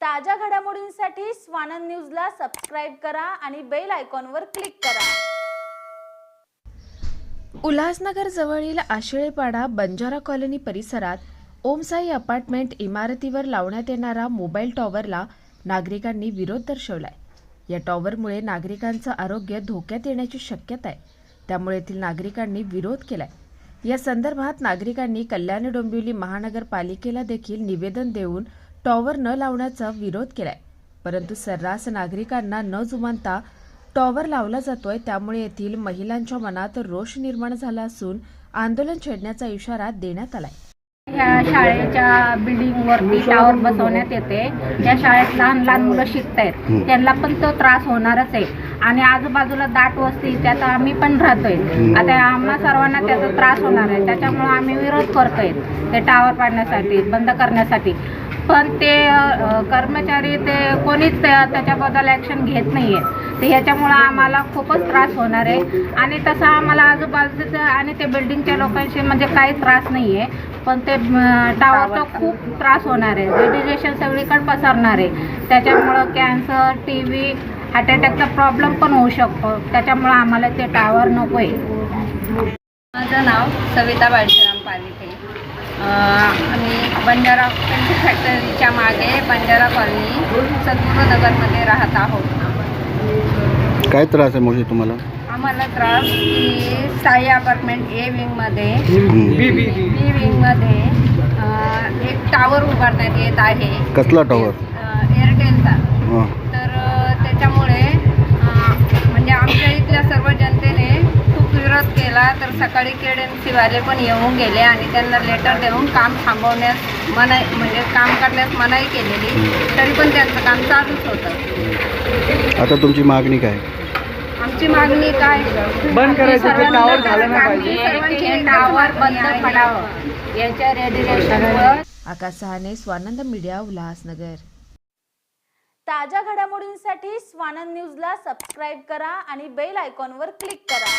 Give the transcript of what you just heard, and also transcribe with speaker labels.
Speaker 1: ताज्या घडामोडींसाठी स्वानंद न्यूजला सबस्क्राईब करा आणि बेल आयकॉनवर क्लिक करा.
Speaker 2: उल्हासनगर जवळील आशिळेपाडा बंजारा कॉलनी परिसरात ओमसाई अपार्टमेंट इमारतीवर लावण्यात येणारा मोबाईल टॉवरला नागरिकांनी विरोध दर्शवलाय. या टॉवरमुळे नागरिकांचं आरोग्य धोक्यात येण्याची शक्यता आहे. त्यामुळे येथील नागरिकांनी विरोध केलाय. या संदर्भात नागरिकांनी कल्याण डोंबिवली महानगरपालिकेला देखील निवेदन देऊन टॉवर न लावण्याचा विरोध केलाय. परंतु सर्रास नागरिकांना न जुमानता टॉवर लावला जातोय त्यामुळे येथील महिलांच्या मनात रोष निर्माण झाला असून आंदोलन छेडण्याचा इशारा देण्यात आलाय.
Speaker 3: ह्या शाळेच्या बिल्डिंगवरती टावर बसवण्यात येते. या शाळेत लहान लहान मुलं शिकत आहेत त्यांना पण तो त्रास होणारच आहे. आणि आजूबाजूला दाट वस्ती त्यात आम्ही पण राहतोय. आता आम्हा सर्वांना त्याचा त्रास होणार आहे. त्याच्यामुळे आम्ही विरोध करतोय. ते टावर पाडण्यासाठी बंद करण्यासाठी. पण ते कर्मचारी ते कोणीच त्या- त्याच्याबद्दल ॲक्शन घेत नाही आहे तर ह्याच्यामुळं आम्हाला खूपच त्रास होणार आहे. आणि तसं आम्हाला आजूबाजूचं आणि ते बिल्डिंगच्या लोकांशी म्हणजे काही त्रास नाही आहे पण ते टावरचा खूप त्रास होणार आहे. रेडिएशन सगळीकडे पसरणार आहे. त्याच्यामुळं कॅन्सर टी व्ही हार्ट अटॅकचा प्रॉब्लेम पण होऊ शकतो. त्याच्यामुळं आम्हाला ते टावर नको आहे
Speaker 4: माझं नाव सविता बाळशीराम पालिके. आम्ही बंजारा पेंट फॅक्टरीच्या मागे बंजारा कॉलनी सद्गुरुनगरमध्ये राहत आहोत.
Speaker 5: काय त्रास आहे मोशी तुम्हाला?
Speaker 4: आम्हाला त्रास की साई अपार्टमेंट ए विंगमध्ये. बी विंगमध्ये एक टावर उभारण्यात येत आहे.
Speaker 5: कसला टॉवर
Speaker 4: एअरटेलचा केला तर सकाळी केडेन्सीवाले पण येऊन गेले आणि त्यांना लेटर देऊन काम थांबवण्यास मनाई म्हणजे काम करण्यास मनाई केलेली. तरी पण त्यांचं काम चालूच होतं.
Speaker 5: आता तुमची मागणी काय?
Speaker 4: आमची मागणी काय?
Speaker 6: बंद करायचं, ते टावर झालं नाही पाहिजे.
Speaker 3: बंद. पडावं. याच्या रेडिएशनवर
Speaker 2: आकाश सहाने स्वानंद मीडिया उल्हासनगर.
Speaker 1: ताज्या घडामोडींसाठी स्वानंद न्यूजला सबस्क्राईब करा आणि बेल आयकॉनवर क्लिक करा.